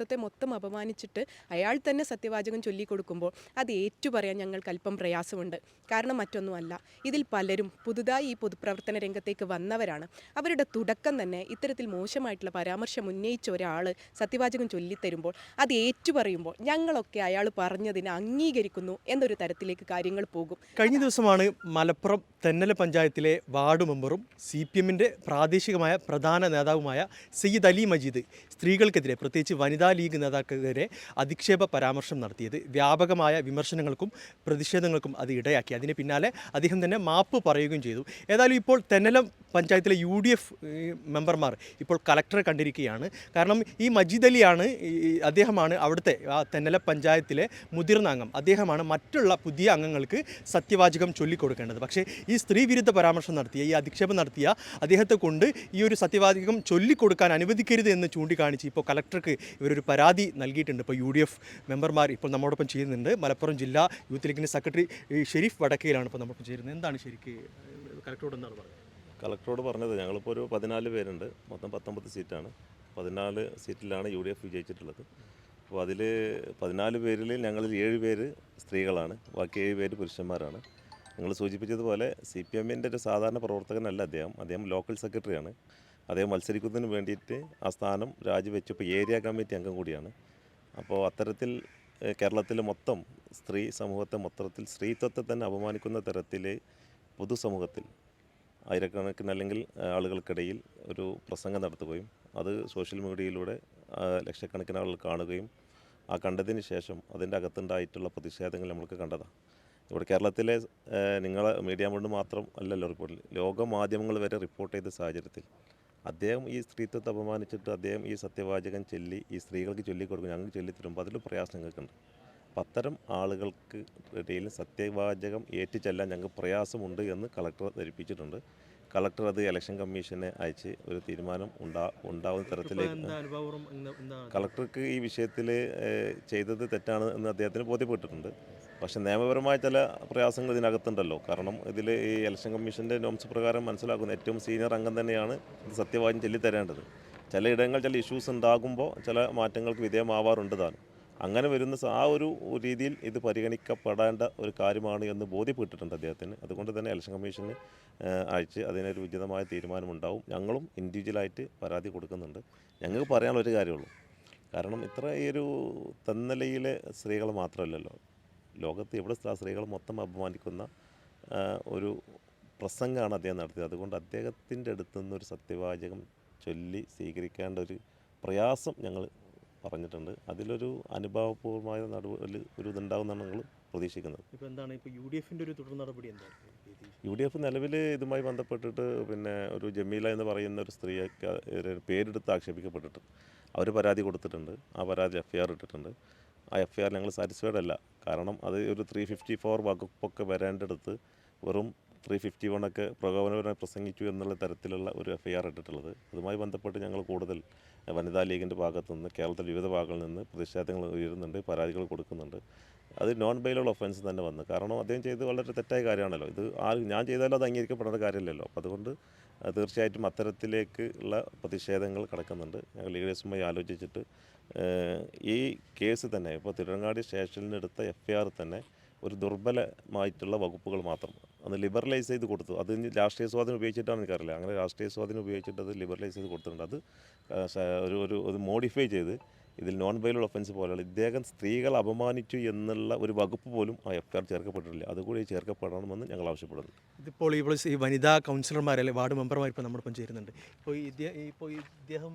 സ്ത്രീത്വത്തെ മൊത്തം അപമാനിച്ചിട്ട് അയാൾ തന്നെ സത്യവാചകം ചൊല്ലിക്കൊടുക്കുമ്പോൾ അത് ഏറ്റുപറയാൻ ഞങ്ങൾക്ക് അല്പം പ്രയാസമുണ്ട്. കാരണം മറ്റൊന്നുമല്ല ഇതിൽ പലരും പുതുതായി ഈ പൊതുപ്രവർത്തന രംഗത്തേക്ക് വന്നവരാണ്. അവരുടെ തുടക്കം തന്നെ ഇത്തരത്തിൽ മോശമായിട്ടുള്ള പരാമർശം ഉന്നയിച്ച ഒരാൾ സത്യവാചകം ചൊല്ലിത്തരുമ്പോൾ അത് ഏറ്റുപറയുമ്പോൾ ഞങ്ങളൊക്കെ അയാൾ പറഞ്ഞതിനെ അംഗീകരിക്കുന്നു എന്നൊരു തരത്തിലേക്ക് കാര്യങ്ങൾ പോകും. കഴിഞ്ഞ ദിവസമാണ് മലപ്പുറം തെന്നല പഞ്ചായത്തിലെ വാർഡ് മെമ്പറും സി പി എമ്മിന്റെ പ്രാദേശികമായ പ്രധാന നേതാവുമായ സയ്യിദ് അലി മജീദ് സ്ത്രീകൾക്കെതിരെ പ്രത്യേകിച്ച് വനിതാ ലീഗ് നേതാക്കൾക്കെതിരെ അധിക്ഷേപ പരാമർശം നടത്തിയത്. വ്യാപകമായ വിമർശനങ്ങൾക്കും പ്രതിഷേധങ്ങൾക്കും അത് ഇടയാക്കി. അതിന് പിന്നാലെ അദ്ദേഹം തന്നെ മാപ്പ് പറയുകയും ചെയ്തു. ഏതായാലും ഇപ്പോൾ തെന്നലം പഞ്ചായത്തിലെ യു ഡി എഫ് മെമ്പർമാർ ഇപ്പോൾ കളക്ടറെ കണ്ടിരിക്കുകയാണ്. കാരണം ഈ മജീദ് അലിയാണ് അദ്ദേഹമാണ് അവിടുത്തെ ആ തെന്നല പഞ്ചായത്തിലെ മുതിർന്ന അംഗം. അദ്ദേഹമാണ് മറ്റുള്ള പുതിയ അംഗങ്ങൾക്ക് സത്യവാചകം ചൊല്ലിക്കൊടുക്കേണ്ടത്. പക്ഷേ ഈ സ്ത്രീ വിരുദ്ധ പരാമർശം നടത്തിയ ഈ അധിക്ഷേപം നടത്തിയ അദ്ദേഹത്തെ കൊണ്ട് ഈ ഒരു സത്യവാചകം ചൊല്ലിക്കൊടുക്കാൻ അനുവദിക്കരുത് എന്ന് ചൂണ്ടിക്കാണിച്ച് ഇപ്പോൾ കളക്ടർക്ക് ഇവരൊരു പരാതി നൽകിയിട്ടുണ്ട്. ഇപ്പോൾ യു ഡി എഫ് മെമ്പർമാർ ഇപ്പോൾ നമ്മോടൊപ്പം ചെയ്യുന്നുണ്ട്. മലപ്പുറം ജില്ലാ യൂത്ത് ലീഗിന്റെ സെക്രട്ടറി ഷെരീഫ് വടക്കയിലാണ് ഇപ്പോൾ നമ്മോടൊപ്പം ചേരുന്നത്. എന്താണ് ശരിക്ക് കളക്ടറോട് എന്താണ് പറഞ്ഞത്? കളക്ടറോട് പറഞ്ഞത് ഞങ്ങളിപ്പോൾ ഒരു പതിനാല് പേരുണ്ട്. മൊത്തം പത്തൊമ്പത് സീറ്റാണ്. പതിനാല് സീറ്റിലാണ് യു ഡി എഫ് വിജയിച്ചിട്ടുള്ളത്. അപ്പോൾ അതിൽ പതിനാല് പേരിൽ ഞങ്ങളിൽ ഏഴ് പേര് സ്ത്രീകളാണ്. ബാക്കി ഏഴ് പേര് പുരുഷന്മാരാണ്. നിങ്ങൾ സൂചിപ്പിച്ചതുപോലെ സി പി എമ്മിന്റെ ഒരു സാധാരണ പ്രവർത്തകനല്ല അദ്ദേഹം. അദ്ദേഹം ലോക്കൽ സെക്രട്ടറിയാണ്. അദ്ദേഹം മത്സരിക്കുന്നതിന് വേണ്ടിയിട്ട് ആ സ്ഥാനം രാജിവെച്ചു. ഇപ്പോൾ ഏരിയ കമ്മിറ്റി അംഗം കൂടിയാണ്. അപ്പോൾ അത്തരത്തിൽ കേരളത്തിൽ മൊത്തം സ്ത്രീ സമൂഹത്തെ മൊത്തത്തിൽ സ്ത്രീത്വത്തെ തന്നെ അപമാനിക്കുന്ന തരത്തിൽ പൊതുസമൂഹത്തിൽ ആയിരക്കണക്കിന് അല്ലെങ്കിൽ ആളുകൾക്കിടയിൽ ഒരു പ്രസംഗം നടത്തുകയും അത് സോഷ്യൽ മീഡിയയിലൂടെ ലക്ഷക്കണക്കിന് ആളുകൾ കാണുകയും ആ കണ്ടതിന് ശേഷം അതിന്റെ അകത്തുണ്ടായിട്ടുള്ള പ്രതിഷേധങ്ങൾ നമ്മൾക്ക് കണ്ടതാണ് ഇവിടെ കേരളത്തിലെ നിങ്ങളെ മീഡിയ കൊണ്ട് മാത്രം അല്ലല്ലോ റിപ്പോർട്ടിൽ ലോക മാധ്യമങ്ങൾ വരെ റിപ്പോർട്ട് ചെയ്ത സാഹചര്യത്തിൽ അദ്ദേഹം ഈ സ്ത്രീത്വത്തെ അപമാനിച്ചിട്ട് അദ്ദേഹം ഈ സത്യവാചകം ചൊല്ലി ഈ സ്ത്രീകൾക്ക് ചൊല്ലിക്കൊടുക്കും ഞങ്ങൾക്ക് ചൊല്ലിത്തരുമ്പോൾ അതിൽ പ്രയാസം ഞങ്ങൾക്കുണ്ട്. അപ്പം അത്തരം ആളുകൾക്ക് ഇടയിൽ സത്യവാചകം ഏറ്റുചെല്ലാൻ ഞങ്ങൾക്ക് പ്രയാസമുണ്ട് എന്ന് കളക്ടർ ധരിപ്പിച്ചിട്ടുണ്ട്. കളക്ടർ അത് ഇലക്ഷൻ കമ്മീഷനെ അയച്ച് ഒരു തീരുമാനം ഉണ്ടാ ഉണ്ടാവുന്ന തരത്തിലേക്ക് കളക്ടർക്ക് ഈ വിഷയത്തിൽ ചെയ്തത് തെറ്റാണ് എന്ന് അദ്ദേഹത്തിന് ബോധ്യപ്പെട്ടിട്ടുണ്ട്. പക്ഷേ നിയമപരമായ ചില പ്രയാസങ്ങൾ ഇതിനകത്തുണ്ടല്ലോ. കാരണം ഇതിൽ ഈ ഇലക്ഷൻ കമ്മീഷന്റെ നോംസ് പ്രകാരം മനസ്സിലാക്കുന്ന ഏറ്റവും സീനിയർ അംഗം തന്നെയാണ് ഇത് സത്യവാചം ചൊല്ലിത്തരേണ്ടത്. ചില ഇടങ്ങൾ ചില ഇഷ്യൂസ് ഉണ്ടാകുമ്പോൾ ചില മാറ്റങ്ങൾക്ക് വിധേയമാവാറുണ്ട് താനും. അങ്ങനെ വരുന്ന ആ ഒരു രീതിയിൽ ഇത് പരിഗണിക്കപ്പെടേണ്ട ഒരു കാര്യമാണ് എന്ന് ബോധ്യപ്പെട്ടിട്ടുണ്ട് അദ്ദേഹത്തിന്. അതുകൊണ്ട് തന്നെ ഇലക്ഷൻ കമ്മീഷന് അയച്ച് അതിനൊരു ഉചിതമായ തീരുമാനമുണ്ടാവും. ഞങ്ങളും ഇൻഡിവിജ്വലായിട്ട് പരാതി കൊടുക്കുന്നുണ്ട്. ഞങ്ങൾക്ക് പറയാനുള്ള ഒരു കാര്യമുള്ളൂ. കാരണം ഇത്ര ഈ ഒരു തന്നലയിലെ സ്ത്രീകൾ മാത്രമല്ലല്ലോ. ലോകത്ത് എവിടെ സ്ത്രീ- സ്ത്രീകൾ മൊത്തം അപമാനിക്കുന്ന ഒരു പ്രസംഗമാണ് അദ്ദേഹം നടത്തിയത്. അതുകൊണ്ട് അദ്ദേഹത്തിന്റെ അടുത്ത് നിന്ന് ഒരു സത്യവാചകം ചൊല്ലി സ്വീകരിക്കേണ്ട ഒരു പ്രയാസം ഞങ്ങൾ പറഞ്ഞിട്ടുണ്ട്. അതിലൊരു അനുഭാവപൂർവമായ നടപടി ഒരു ഇതുണ്ടാകുമെന്നാണ് ഞങ്ങൾ പ്രതീക്ഷിക്കുന്നത്. ഇപ്പോൾ എന്താണ്? ഇപ്പോൾ യു ഡി എഫിന്റെ ഒരു തുടർ നടപടി എന്താണ് യു ഡി എഫ് നിലവിൽ ഇതുമായി ബന്ധപ്പെട്ടിട്ട് പിന്നെ ഒരു ജമീല എന്ന് പറയുന്ന ഒരു സ്ത്രീയൊക്കെ പേരെടുത്ത് ആക്ഷേപിക്കപ്പെട്ടിട്ട് അവർ പരാതി കൊടുത്തിട്ടുണ്ട്. ആ പരാതി എഫ് ഐ ആർ ഇട്ടിട്ടുണ്ട്. ആ എഫ് ഐ ആർ ഞങ്ങൾ സാറ്റിസ്ഫൈഡ് അല്ല. കാരണം അത് ഒരു ത്രീ ഫിഫ്റ്റി ഫോർ വകുപ്പൊക്കെ വരേണ്ടടുത്ത് വെറും ത്രീ ഫിഫ്റ്റി വണ്ണൊക്കെ പ്രകോപനപരമായി പ്രസംഗിച്ചു എന്നുള്ള തരത്തിലുള്ള ഒരു എഫ് ഐ ആർ ഇട്ടിട്ടുള്ളത്. അതുമായി ബന്ധപ്പെട്ട് ഞങ്ങൾ കൂടുതൽ വനിതാ ലീഗിന്റെ ഭാഗത്തു നിന്ന് കേരളത്തിലെ വിവിധ ഭാഗങ്ങളിൽ നിന്ന് പ്രതിഷേധങ്ങൾ ഉയരുന്നുണ്ട് പരാതികൾ കൊടുക്കുന്നുണ്ട്. അത് നോൺ ബെയിലുള്ള ഒഫൻസ് തന്നെ വന്നു. കാരണം അദ്ദേഹം ചെയ്ത് വളരെ തെറ്റായ കാര്യമാണല്ലോ. ഇത് ആ ഞാൻ ചെയ്താലും അത് അംഗീകരിക്കപ്പെടേണ്ട കാര്യമില്ലല്ലോ. അപ്പോൾ അതുകൊണ്ട് തീർച്ചയായിട്ടും അത്തരത്തിലേക്ക് ഉള്ള പ്രതിഷേധങ്ങൾ കിടക്കുന്നുണ്ട്. ഞങ്ങൾ ലീഡേഴ്സുമായി ആലോചിച്ചിട്ട് ഈ കേസ് തന്നെ ഇപ്പോൾ തിരുവങ്ങാടി സ്റ്റേഷനിൽ എടുത്ത എഫ് ഐ ആർ തന്നെ ഒരു ദുർബലമായിട്ടുള്ള വകുപ്പുകൾ മാത്രം അത് ലിബറലൈസ് ചെയ്ത് കൊടുത്തു. അത് രാഷ്ട്രീയ സ്വാധീനം ഉപയോഗിച്ചിട്ടാണ് എനിക്കറിയില്ല. അങ്ങനെ രാഷ്ട്രീയ സ്വാധീനം ഉപയോഗിച്ചിട്ട് അത് ലിബറലൈസ് ചെയ്ത് കൊടുത്തിട്ടുണ്ട്. അത് ഒരു ഒരു മോഡിഫൈ ചെയ്ത് ഇതിൽ നോൺ ബൈലൽ ഒഫൻസ് പോലെയുള്ള ഇദ്ദേഹം സ്ത്രീകൾ അപമാനിച്ചു എന്നുള്ള ഒരു വകുപ്പ് പോലും ആ എഫ് ആർ ചേർക്കപ്പെട്ടിട്ടില്ല. അതുകൂടി ചേർക്കപ്പെടണമെന്ന് ഞങ്ങൾ ആവശ്യപ്പെടുന്നു. ഇതിപ്പോൾ ഇപ്പോൾ ഈ വനിതാ കൗൺസിലർമാർ അല്ലെങ്കിൽ വാർഡ് മെമ്പർമാർ ഇപ്പോൾ നമ്മളിപ്പം ചേരുന്നുണ്ട്. ഇപ്പോൾ ഇപ്പോൾ ഈ ഇദ്ദേഹം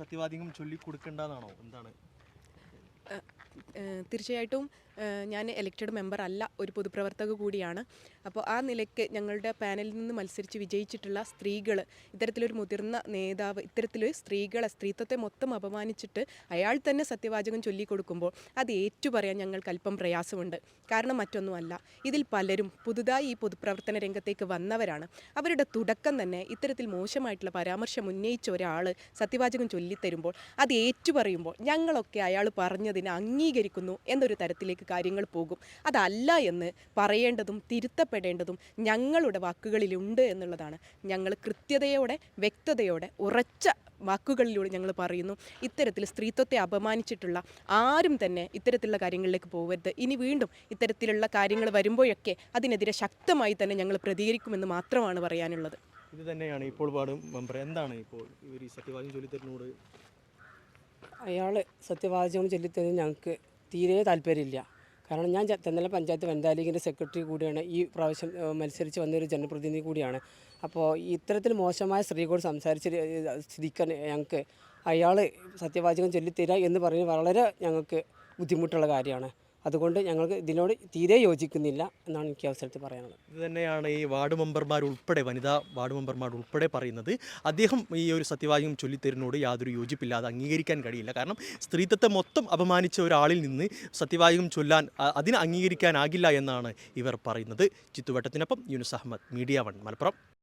സത്യവാദികം ചൊല്ലി കൊടുക്കേണ്ടതാണോ എന്താണ് തീർച്ചയായിട്ടും ഞാൻ എലക്റ്റഡ് മെമ്പർ അല്ല ഒരു പൊതുപ്രവർത്തക കൂടിയാണ്. അപ്പോൾ ആ നിലയ്ക്ക് ഞങ്ങളുടെ പാനലിൽ നിന്ന് മത്സരിച്ച് വിജയിച്ചിട്ടുള്ള സ്ത്രീകൾ ഇത്തരത്തിലൊരു മുതിർന്ന നേതാവ് ഇത്തരത്തിലൊരു സ്ത്രീകളെ സ്ത്രീത്വത്തെ മൊത്തം അപമാനിച്ചിട്ട് അയാൾ തന്നെ സത്യവാചകം ചൊല്ലിക്കൊടുക്കുമ്പോൾ അത് ഏറ്റുപറയാൻ ഞങ്ങൾക്ക് അല്പം പ്രയാസമുണ്ട്. കാരണം മറ്റൊന്നുമല്ല ഇതിൽ പലരും പുതുതായി ഈ പൊതുപ്രവർത്തന രംഗത്തേക്ക് വന്നവരാണ്. അവരുടെ തുടക്കം തന്നെ ഇത്തരത്തിൽ മോശമായിട്ടുള്ള പരാമർശം ഉന്നയിച്ച ഒരാൾ സത്യവാചകം ചൊല്ലിത്തരുമ്പോൾ അത് ഏറ്റുപറയുമ്പോൾ ഞങ്ങളൊക്കെ അയാൾ പറഞ്ഞതിനെ അംഗീകരിക്കുന്നു എന്നൊരു തരത്തിലേക്ക് കാര്യങ്ങൾ പോകും. അതല്ല എന്ന് പറയേണ്ടതും തിരുത്തപ്പെടേണ്ടതും ഞങ്ങളുടെ വാക്കുകളിലുണ്ട് എന്നുള്ളതാണ്. ഞങ്ങൾ കൃത്യതയോടെ വ്യക്തതയോടെ ഉറച്ച വാക്കുകളിലൂടെ ഞങ്ങൾ പറയുന്നു. ഇത്തരത്തിൽ സ്ത്രീത്വത്തെ അപമാനിച്ചിട്ടുള്ള ആരും തന്നെ ഇത്തരത്തിലുള്ള കാര്യങ്ങളിലേക്ക് പോകരുത് ഇനി വീണ്ടും ഇത്തരത്തിലുള്ള കാര്യങ്ങൾ വരുമ്പോഴൊക്കെ അതിനെതിരെ ശക്തമായി തന്നെ ഞങ്ങൾ പ്രതികരിക്കുമെന്ന് മാത്രമാണ് പറയാനുള്ളത്. ഇത് തന്നെയാണ് ഇപ്പോൾ പാടും എന്താണ് ഇപ്പോൾ ഇവർ ഈ സത്യവാദം ചൊല്ലിത്തരനോട് അയാൾ സത്യവാചകം ചൊല്ലിത്തരുന്നത് ഞങ്ങൾക്ക് തീരെ താല്പര്യമില്ല. കാരണം ഞാൻ തെന്നല പഞ്ചായത്ത് വനിതാ ലീഗിന്റെ സെക്രട്ടറി കൂടിയാണ് ഈ പ്രാവശ്യം മത്സരിച്ച് വന്നൊരു ജനപ്രതിനിധി കൂടിയാണ്. അപ്പോൾ ഇത്തരത്തിൽ മോശമായ സ്ത്രീകളോട് സംസാരിച്ച് സ്ഥിതിക്കാൻ ഞങ്ങൾക്ക് അയാൾ സത്യവാചകം ചൊല്ലിത്തരിക എന്ന് പറഞ്ഞ് വളരെ ഞങ്ങൾക്ക് ബുദ്ധിമുട്ടുള്ള കാര്യമാണ്. അതുകൊണ്ട് ഞങ്ങൾക്ക് ഇതിനോട് തീരെ യോജിക്കുന്നില്ല എന്നാണ് എനിക്ക് അവസരത്തിൽ പറയാനുള്ളത്. ഇത് തന്നെയാണ് ഈ വാർഡ് മെമ്പർമാർ ഉൾപ്പെടെ വനിതാ വാർഡ് മെമ്പർമാർ ഉൾപ്പെടെ പറയുന്നത്. അദ്ദേഹം ഈ ഒരു സത്യവാചകം ചൊല്ലിത്തരുന്നോട് യാതൊരു യോജിപ്പില്ലാതെ അംഗീകരിക്കാൻ കഴിയില്ല. കാരണം സ്ത്രീത്വത്തെ മൊത്തം അപമാനിച്ച ഒരാളിൽ നിന്ന് സത്യവാചകം ചൊല്ലാൻ അതിന് അംഗീകരിക്കാനാകില്ല എന്നാണ് ഇവർ പറയുന്നത്. ചിത്തുവട്ടത്തിനൊപ്പം യൂനുസ് അഹമ്മദ് മീഡിയ വൺ മലപ്പുറം.